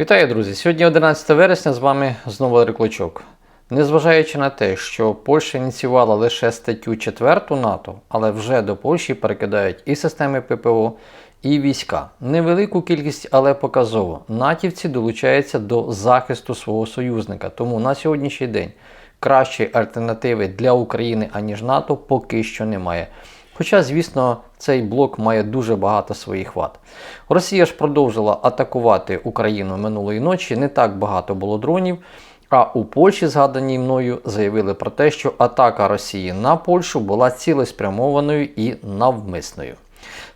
Вітаю, друзі! Сьогодні 11 вересня з вами знову Реклочок. Незважаючи на те, що Польща ініціювала лише статтю 4 НАТО, але вже до Польщі перекидають і системи ППО, і війська. Невелику кількість, але показово. Натівці долучаються до захисту свого союзника. Тому на сьогоднішній день кращої альтернативи для України аніж НАТО поки що немає. Хоча, звісно, цей блок має дуже багато своїх вад. Росія ж продовжила атакувати Україну минулої ночі. Не так багато було дронів. А у Польщі, згаданій мною, заявили про те, що атака Росії на Польщу була цілеспрямованою і навмисною.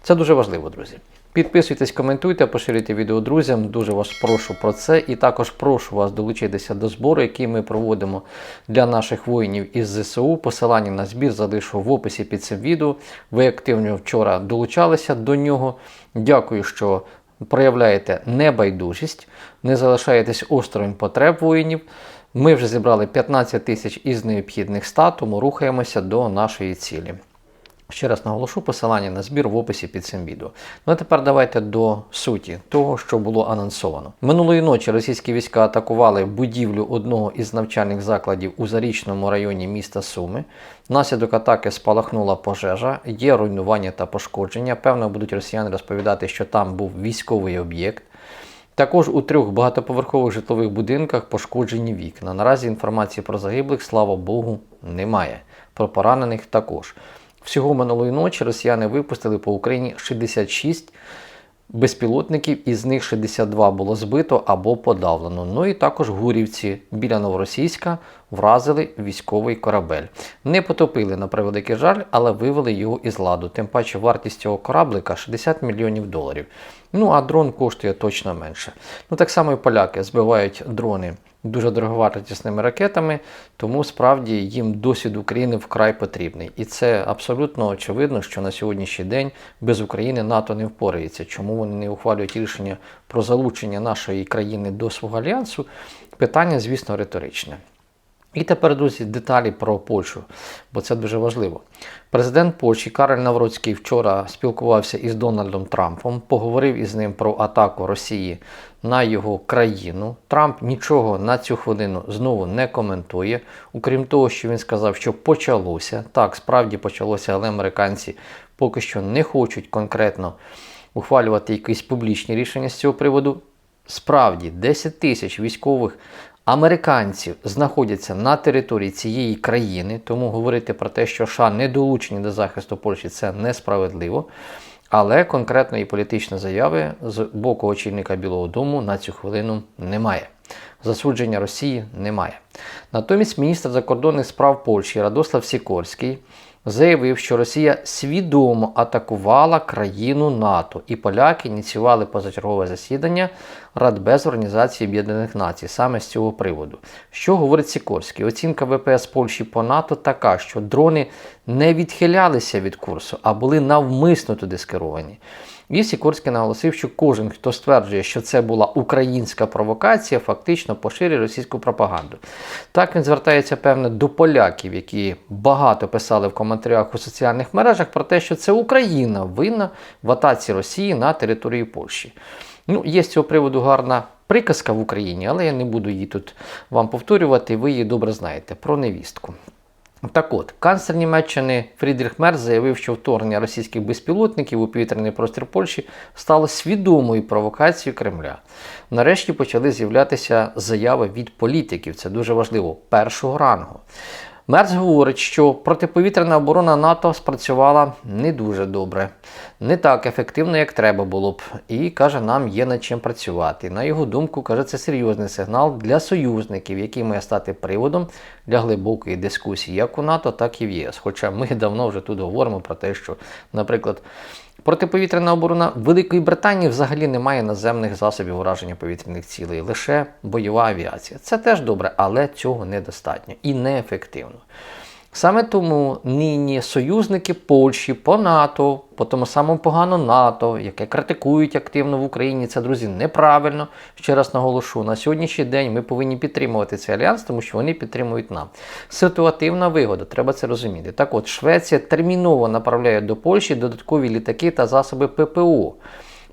Це дуже важливо, друзі. Підписуйтесь, коментуйте, поширюйте відео друзям. Дуже вас прошу про це. І також прошу вас долучитися до збору, який ми проводимо для наших воїнів із ЗСУ. Посилання на збір залишу в описі під цим відео. Ви активно вчора долучалися до нього. Дякую, що проявляєте небайдужість, не залишаєтесь осторонь потреб воїнів. Ми вже зібрали 15 тисяч із необхідних 100, тому рухаємося до нашої цілі. Ще раз наголошу посилання на збір в описі під цим відео. Ну а тепер давайте до суті того, що було анонсовано. Минулої ночі російські війська атакували будівлю одного із навчальних закладів у зарічному районі міста Суми. Внаслідок атаки спалахнула пожежа, є руйнування та пошкодження. Певно, будуть росіяни розповідати, що там був військовий об'єкт. Також у трьох багатоповерхових житлових будинках пошкоджені вікна. Наразі інформації про загиблих, слава Богу, немає. Про поранених також. Всього минулої ночі росіяни випустили по Україні 66 безпілотників, із них 62 було збито або подавлено. Ну і також гурівці біля Новоросійська вразили військовий корабель. Не потопили на превеликий жаль, але вивели його із ладу. Тим паче вартість цього кораблика 60 мільйонів доларів. Ну а дрон коштує точно менше. Ну так само і поляки збивають дрони дуже дороговартісними ракетами, тому справді їм досвід України вкрай потрібний. І це абсолютно очевидно, що на сьогоднішній день без України НАТО не впорається. Чому вони не ухвалюють рішення про залучення нашої країни до свого альянсу? Питання, звісно, риторичне. І тепер, друзі, деталі про Польщу, бо це дуже важливо. Президент Польщі Кароль Навроцький вчора спілкувався із Дональдом Трампом, поговорив із ним про атаку Росії на його країну. Трамп нічого на цю хвилину знову не коментує. Окрім того, що він сказав, що почалося. Так, справді почалося, але американці поки що не хочуть конкретно ухвалювати якісь публічні рішення з цього приводу. Справді, 10 тисяч військових американців знаходяться на території цієї країни, тому говорити про те, що США не долучені до захисту Польщі, це несправедливо. Але конкретної політичної заяви з боку очільника Білого Дому на цю хвилину немає. Засудження Росії немає. Натомість міністр закордонних справ Польщі Радослав Сікорський заявив, що Росія свідомо атакувала країну НАТО, і поляки ініціювали позачергове засідання Радбез Організації Об'єднаних Націй саме з цього приводу. Що говорить Сікорський? Оцінка ВПС Польщі по НАТО така, що дрони не відхилялися від курсу, а були навмисно туди скеровані. І Сікорський наголосив, що кожен, хто стверджує, що це була українська провокація, фактично поширює російську пропаганду. Так він звертається, певне, до поляків, які багато писали в коментарях у соціальних мережах про те, що це Україна винна в атаці Росії на території Польщі. Ну, Є з цього приводу гарна приказка в Україні, але я не буду її тут вам повторювати, ви її добре знаєте про невістку. Так от, канцлер Німеччини Фрідріх Мерц заявив, що вторгнення російських безпілотників у повітряний простір Польщі стало свідомою провокацією Кремля. Нарешті почали з'являтися заяви від політиків, це дуже важливо, першого рангу. Мерц говорить, що протиповітряна оборона НАТО спрацювала не дуже добре, не так ефективно, як треба було б, і каже, нам є над чим працювати. На його думку, каже, це серйозний сигнал для союзників, який має стати приводом для глибокої дискусії як у НАТО, так і в ЄС. Хоча ми давно вже тут говоримо про те, що, наприклад, Протиповітряна оборона Великої Британії взагалі не має наземних засобів ураження повітряних цілей, лише бойова авіація. Це теж добре, але цього недостатньо і неефективно. Саме тому нині союзники Польщі по НАТО, по тому самому погано НАТО, яке критикують активно в Україні, це друзі неправильно. Ще раз наголошу, на сьогоднішній день ми повинні підтримувати цей альянс, тому що вони підтримують нам. Ситуативна вигода, треба це розуміти. Так от, Швеція терміново направляє до Польщі додаткові літаки та засоби ППО.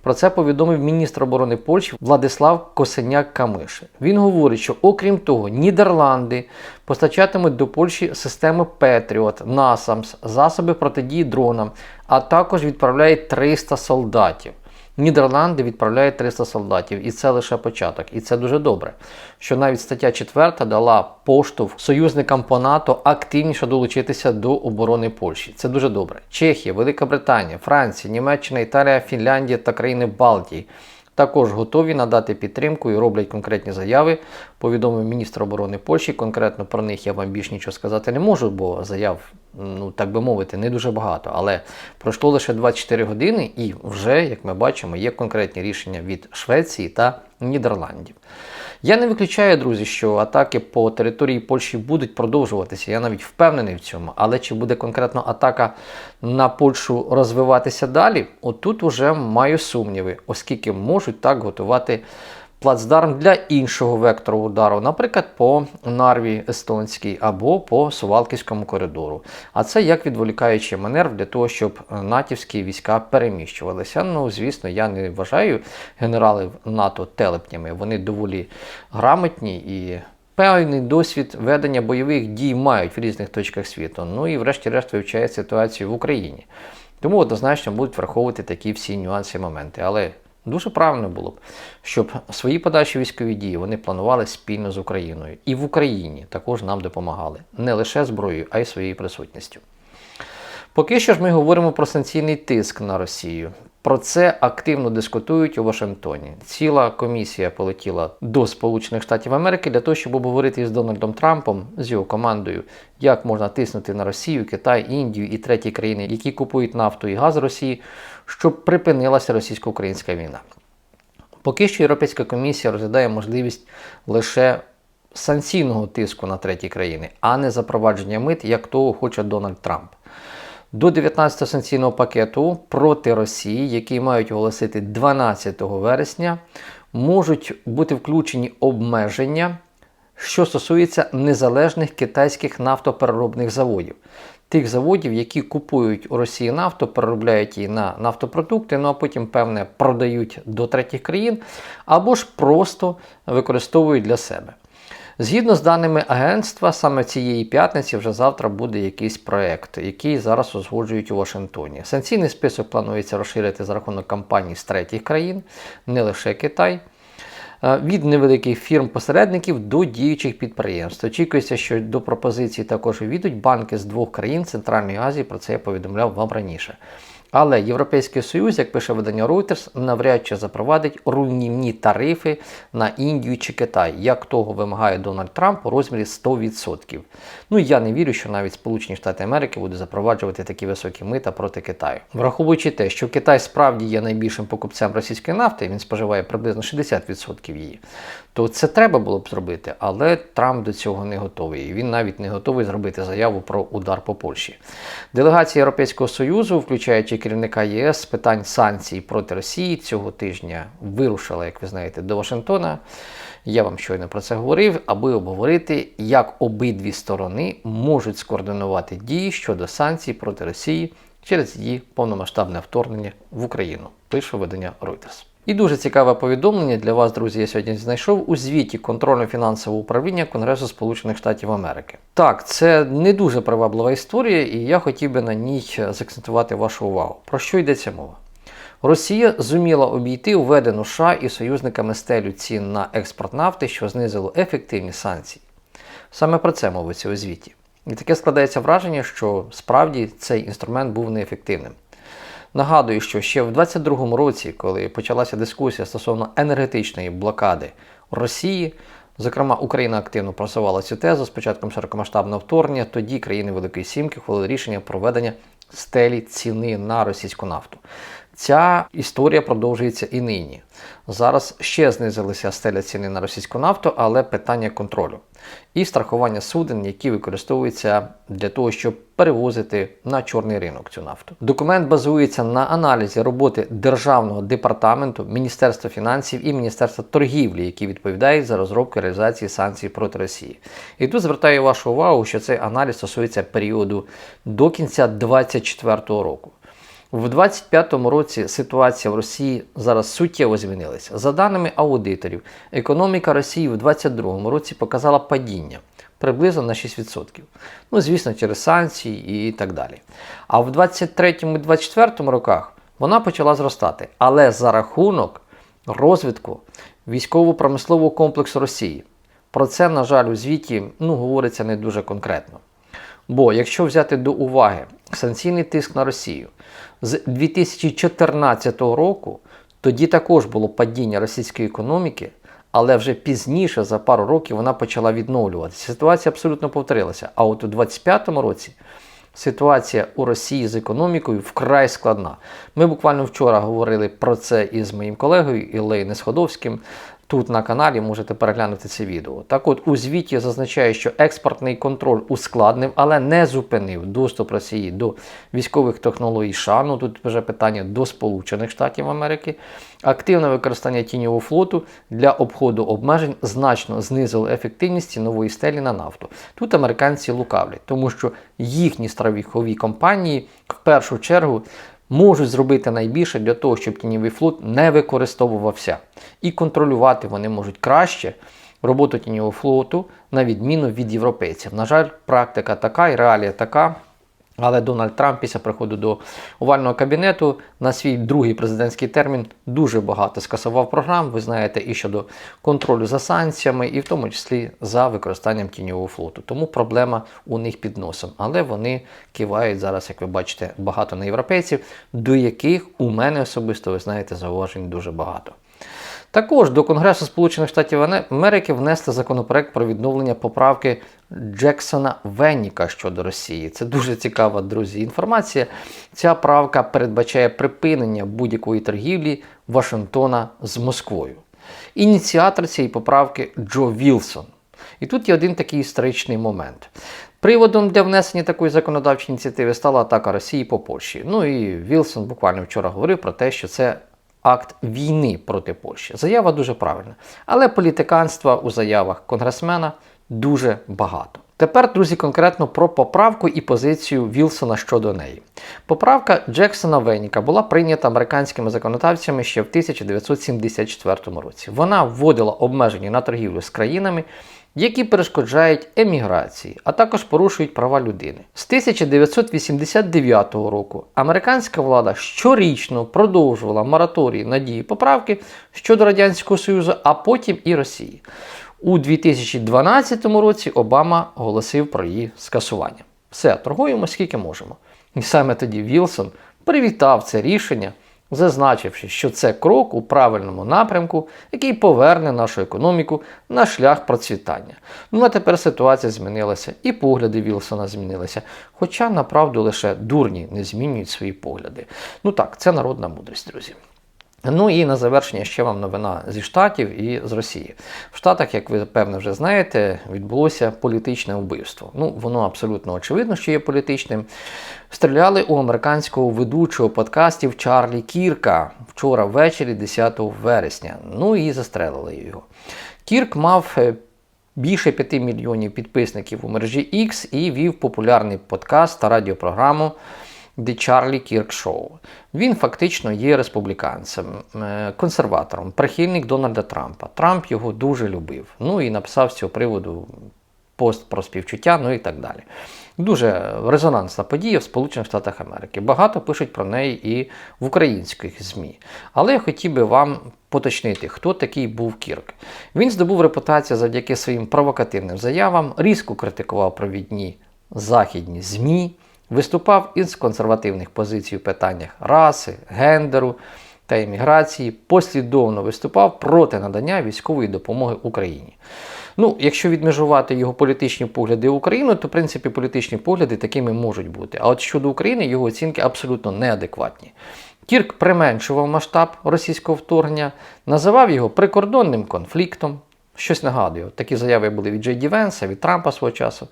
Про це повідомив міністр оборони Польщі Владислав Косеняк Камиш. Він говорить, що окрім того, Нідерланди постачатимуть до Польщі системи Петріот, Насамс, засоби протидії дронам, а також відправляють 300 солдатів. Нідерланди відправляють 300 солдатів, і це лише початок. І це дуже добре. Що навіть стаття 4 дала поштовх союзникам по НАТО активніше долучитися до оборони Польщі. Це дуже добре. Чехія, Велика Британія, Франція, Німеччина, Італія, Фінляндія та країни Балтії. Також готові надати підтримку і роблять конкретні заяви. Повідомив міністр оборони Польщі. Конкретно про них я вам більш нічого сказати не можу, бо заяв, ну так би мовити, не дуже багато. Але пройшло лише 24 години, і вже, як ми бачимо, є конкретні рішення від Швеції та Нідерландів. Я не виключаю, друзі, що атаки по території Польщі будуть продовжуватися. Я навіть впевнений в цьому. Але чи буде конкретно атака на Польщу розвиватися далі? Отут уже маю сумніви, оскільки можуть так готувати плацдарм для іншого вектору удару, наприклад, по Нарві Естонській або по Сувалківському коридору. А це як відволікаючий маневр для того, щоб натівські війська переміщувалися. Ну, звісно, я не вважаю генералів НАТО телепнями. Вони доволі грамотні і. Певний досвід ведення бойових дій мають в різних точках світу. Ну і врешті-решт вивчають ситуацію в Україні. Тому однозначно будуть враховувати такі всі нюанси і моменти. Але Дуже правильно було б, щоб свої подальші військові дії вони планували спільно з Україною. І в Україні також нам допомагали не лише зброєю, а й своєю присутністю. Поки що ж ми говоримо про санкційний тиск на Росію. Про це активно дискутують у Вашингтоні. Ціла комісія полетіла до Сполучених Штатів Америки для того, щоб обговорити з Дональдом Трампом з його командою, як можна тиснути на Росію, Китай, Індію і треті країни, які купують нафту і газ Росії, щоб припинилася російсько-українська війна. Поки що Європейська комісія розглядає можливість лише санкційного тиску на треті країни, а не запровадження мит, як того хоче Дональд Трамп. До 19-го санкційного пакету проти Росії, який мають оголосити 12 вересня, можуть бути включені обмеження, що стосується незалежних китайських нафтопереробних заводів. Тих заводів, які купують у Росії нафту, переробляють її на нафтопродукти, ну а потім, певне, продають до третіх країн, або ж просто використовують для себе. Згідно з даними агентства, саме цієї п'ятниці вже завтра буде якийсь проект, який зараз узгоджують у Вашингтоні. Санкційний список планується розширити за рахунок компаній з третіх країн, не лише Китай. Е, від невеликих фірм-посередників до діючих підприємств. Очікується, що до пропозиції також увійдуть банки з двох країн Центральної Азії. Про це я повідомляв вам раніше. Але Європейський Союз, як пише видання Reuters, навряд чи запровадить руйнівні тарифи на Індію чи Китай, як того вимагає Дональд Трамп у розмірі 100%. Ну я не вірю, що навіть Сполучені Штати Америки будуть запроваджувати такі високі мита проти Китаю. Враховуючи те, що Китай справді є найбільшим покупцем російської нафти, він споживає приблизно 60% її, то це треба було б зробити, але Трамп до цього не готовий. Він навіть не готовий зробити заяву про удар по Польщі. Делегація Європейського Союзу, включаючи керівника ЄС з питань санкцій проти Росії, цього тижня вирушила, як ви знаєте, до Вашингтона. Я вам щойно про це говорив, аби обговорити, як обидві сторони можуть скоординувати дії щодо санкцій проти Росії через її повномасштабне вторгнення в Україну. Пише видання Reuters. І дуже цікаве повідомлення для вас, друзі, я сьогодні знайшов у звіті контрольно-фінансового управління Конгресу Сполучених Штатів Америки. Так, це не дуже приваблива історія, і я хотів би на ній заакцентувати вашу увагу. Про що йдеться мова? Росія зуміла обійти введену США і союзниками стелю цін на експорт нафти, що знизило ефективні санкції. Саме про це мовиться у звіті. І таке складається враження, що справді цей інструмент був неефективним. Нагадую, що ще в 2022 році, коли почалася дискусія стосовно енергетичної блокади Росії, зокрема Україна активно просувала цю тезу з початком широкомасштабного вторгнення, тоді країни Великої Сімки ухвалили рішення проведення стелі ціни на російську нафту. Ця історія продовжується і нині. Зараз ще знизилися стеля ціни на російську нафту, але питання контролю і страхування суден, які використовуються для того, щоб перевозити на чорний ринок цю нафту. Документ базується на аналізі роботи Державного департаменту, Міністерства фінансів і Міністерства торгівлі, які відповідають за розробку реалізації санкцій проти Росії. І тут звертаю вашу увагу, що цей аналіз стосується періоду до кінця 2024 року. В 25-му році ситуація в Росії зараз суттєво змінилася. За даними аудиторів, економіка Росії в 22-му році показала падіння приблизно на 6%. Ну, звісно, через санкції і так далі. А в 23-му і 24-му роках вона почала зростати, але за рахунок розвитку військово-промислового комплексу Росії. Про це, на жаль, у звіті ну, говориться не дуже конкретно. Бо якщо взяти до уваги санкційний тиск на Росію з 2014 року, тоді також було падіння російської економіки, але вже пізніше, за пару років, вона почала відновлюватися. Ситуація абсолютно повторилася. А от у 2025 році ситуація у Росії з економікою вкрай складна. Ми буквально вчора говорили про це із моїм колегою Ілею Несходовським. Тут на каналі можете переглянути це відео. Так от у звіті зазначає, що експортний контроль ускладнив, але не зупинив доступ Росії до військових технологій США. Ну тут вже питання до Сполучених Штатів Америки. Активне використання тіньового флоту для обходу обмежень значно знизило ефективність нової стелі на нафту. Тут американці лукавлять, тому що їхні страхові компанії в першу чергу можуть зробити найбільше для того, щоб тіньовий флот не використовувався. І контролювати вони можуть краще роботу тіньового флоту, на відміну від європейців. На жаль, практика така і реалія така. Але Дональд Трамп після приходу до овального кабінету на свій другий президентський термін дуже багато скасував програм. Ви знаєте, і щодо контролю за санкціями, і в тому числі за використанням тіньового флоту. Тому проблема у них під носом. Але вони кивають зараз, як ви бачите, багато на європейців, до яких у мене особисто, ви знаєте, зауважень дуже багато. Також до Конгресу Сполучених Штатів Америки внесли законопроект про відновлення поправки Джексона Венніка щодо Росії. Це дуже цікава, друзі, інформація. Ця правка передбачає припинення будь-якої торгівлі Вашингтона з Москвою. Ініціатор цієї поправки Джо Вілсон. І тут є один такий історичний момент. Приводом для внесення такої законодавчої ініціативи стала атака Росії по Польщі. Ну і Вілсон буквально вчора говорив про те, що це акт війни проти Польщі. Заява дуже правильна. Але політиканства у заявах конгресмена дуже багато. Тепер, друзі, конкретно про поправку і позицію Вілсона щодо неї. Поправка Джексона Веніка була прийнята американськими законодавцями ще в 1974 році. Вона вводила обмеження на торгівлю з країнами, які перешкоджають еміграції, а також порушують права людини. З 1989 року американська влада щорічно продовжувала мораторії на дії поправки щодо Радянського Союзу, а потім і Росії. У 2012 році Обама оголосив про її скасування. Все, торгуємо скільки можемо. І саме тоді Вілсон привітав це рішення, зазначивши, що це крок у правильному напрямку, який поверне нашу економіку на шлях процвітання. Ну а тепер ситуація змінилася, і погляди Вілсона змінилися. Хоча, направду, лише дурні не змінюють свої погляди. Ну так, це народна мудрість, друзі. Ну і на завершення ще вам новина зі Штатів і з Росії. В Штатах, як ви певно вже знаєте, відбулося політичне вбивство. Ну, воно абсолютно очевидно, що є політичним. Стріляли у американського ведучого подкастів Чарлі Кірка вчора ввечері, 10 вересня. Ну і застрелили його. Кірк мав. е, Більше 5 мільйонів підписників у мережі X і вів популярний подкаст та радіопрограму Charlie Kirk Show. Він фактично є республіканцем, е, консерватором, прихильник Дональда Трампа. Трамп його дуже любив. Ну і написав з цього приводу пост про співчуття, ну і так далі. Дуже резонансна подія в Сполучених Штатах Америки. Багато пишуть про неї і в українських ЗМІ. Але я хотів би вам поточнити, хто такий був Кірк. Він здобув репутацію завдяки своїм провокативним заявам, різко критикував провідні західні ЗМІ, виступав із консервативних позицій у питаннях раси, гендеру та імміграції, послідовно виступав проти надання військової допомоги Україні. Ну, якщо відмежувати його політичні погляди Україну, то в принципі політичні погляди такими можуть бути. А от щодо України його оцінки абсолютно неадекватні. Кірк применшував масштаб російського вторгнення, називав його прикордонним конфліктом. Щось нагадує, От такі заяви були від Джей Ді Венса, від Трампа свого часу.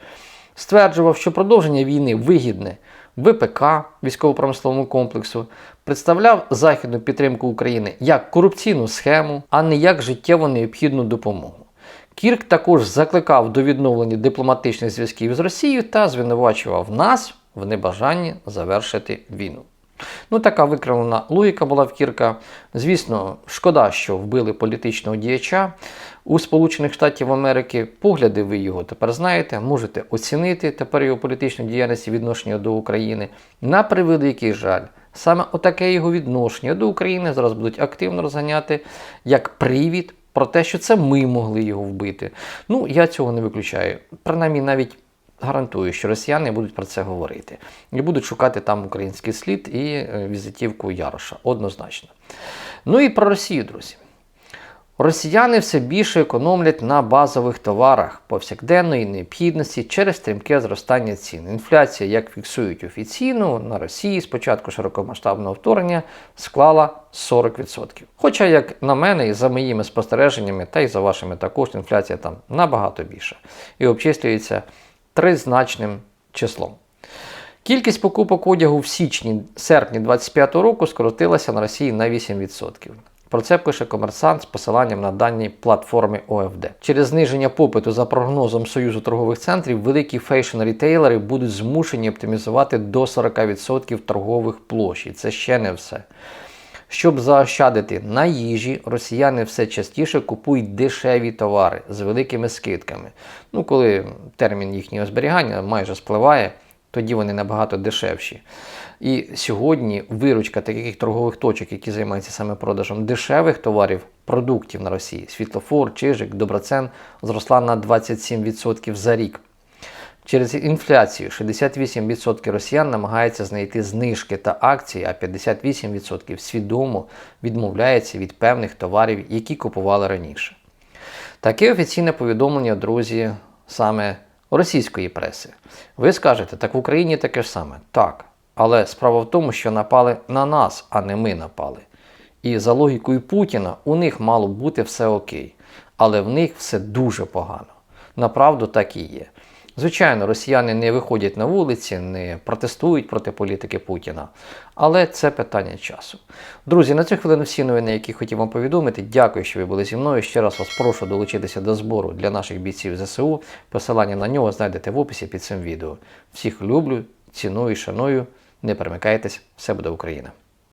Стверджував, що продовження війни вигідне ВПК військово-промисловому комплексу, представляв західну підтримку України як корупційну схему, а не як життєво необхідну допомогу. Кірк також закликав до відновлення дипломатичних зв'язків з Росією та звинувачував нас в небажанні завершити війну. Ну, така викривлена логіка була в Кірка. Звісно, шкода, що вбили політичного діяча у Сполучених Штатів Америки. Погляди ви його тепер знаєте, можете оцінити тепер його політичну діяльність і відношення до України. На превеликий жаль, саме отаке його відношення до України зараз будуть активно розганяти як привід про те, що це ми могли його вбити. Ну, я цього не виключаю. Принаймні, навіть гарантую, що росіяни будуть про це говорити і будуть шукати там український слід і е, візитівку Яроша. Однозначно. Ну і про Росію, друзі. Росіяни все більше економлять на базових товарах повсякденної необхідності через стрімке зростання цін. Інфляція, як фіксують офіційно, на Росії з початку широкомасштабного вторгнення склала 40%. Хоча, як на мене, і за моїми спостереженнями, та й за вашими також, інфляція там набагато більша і обчислюється тризначним числом. Кількість покупок одягу в січні-серпні 2025 року скоротилася на Росії на 8%. Про це пише комерсант з посиланням на дані платформи ОФД. Через зниження попиту за прогнозом Союзу торгових центрів, великі фейшн-рітейлери будуть змушені оптимізувати до 40% торгових площ. І це ще не все. Щоб заощадити на їжі, росіяни все частіше купують дешеві товари з великими скидками. Ну, коли термін їхнього зберігання майже спливає, тоді вони набагато дешевші. І сьогодні виручка таких торгових точок, які займаються саме продажем дешевих товарів, продуктів на Росії, світлофор, чижик, доброцен, зросла на 27% за рік. Через інфляцію 68% росіян намагаються знайти знижки та акції, а 58% свідомо відмовляється від певних товарів, які купували раніше. Таке офіційне повідомлення, друзі, саме російської преси. Ви скажете, так в Україні таке ж саме. Так. Але справа в тому, що напали на нас, а не ми напали. І за логікою Путіна у них мало бути все окей. Але в них все дуже погано. Направду так і є. Звичайно, росіяни не виходять на вулиці, не протестують проти політики Путіна. Але це питання часу. Друзі, на цю хвилину всі новини, які хотів вам повідомити. Дякую, що ви були зі мною. Ще раз вас прошу долучитися до збору для наших бійців ЗСУ. Посилання на нього знайдете в описі під цим відео. Всіх люблю, ціную і шаную. Не перемикайтесь, все буде Україна!